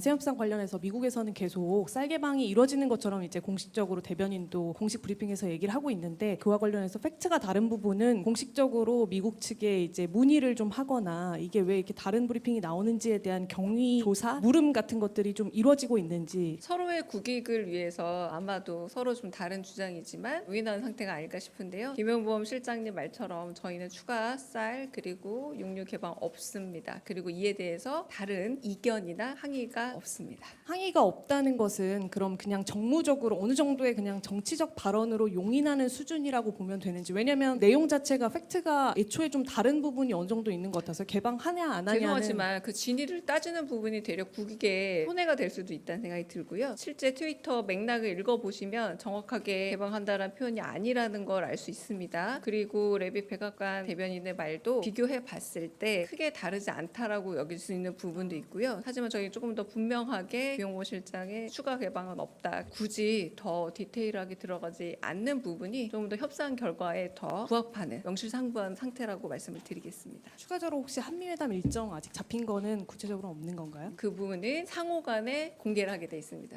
세협상 관련해서 미국에서는 계속 쌀 개방이 이루어지는 것처럼 이제 공식적으로 대변인도 공식 브리핑에서 얘기를 하고 있는데 그와 관련해서 팩트가 다른 부분은 공식적으로 미국 측에 이제 문의를 좀 하거나 이게 왜 이렇게 다른 브리핑이 나오는지에 대한 경위 조사, 물음 같은 것들이 좀 이루어지고 있는지 서로의 국익을 위해서 아마도 서로 좀 다른 주장이지만 유인하는 상태가 아닐까 싶은데요. 김영범 실장님 말처럼 저희는 추가 쌀 그리고 육류 개방 없습니다. 그리고 이에 대해서 다른 이견이나 항의가 없습니다. 항의가 없다는 것은 그럼 그냥 정무적으로 어느 정도의 그냥 정치적 발언으로 용인하는 수준이라고 보면 되는지 왜냐하면 내용 자체가 팩트가 애초에 좀 다른 부분이 어느 정도 있는 것 같아서 개방하냐 안 하냐는 죄송하지만 그 진위를 따지는 부분이 되려 국익에 손해가 될 수도 있다는 생각이 들고요. 실제 트위터 맥락을 읽어보시면 정확하게 개방한다는 표현이 아니라는 걸 알 수 있습니다. 그리고 레비 백악관 대변인의 말도 비교해 봤을 때 크게 다르지 않다라고 여길 수 있는 부분도 있고요. 하지만 저희 조금 더 분명하게 비용호 실장의 추가 개방은 없다. 굳이 더 디테일하게 들어가지 않는 부분이 조금 더 협상 결과에 더 부합하는 명실상부한 상태라고 말씀을 드리겠습니다. 추가적으로 혹시 한미회담 일정 아직 잡힌 거는 구체적으로 없는 건가요? 그 부분은 상호 간에 공개를 하게 돼 있습니다.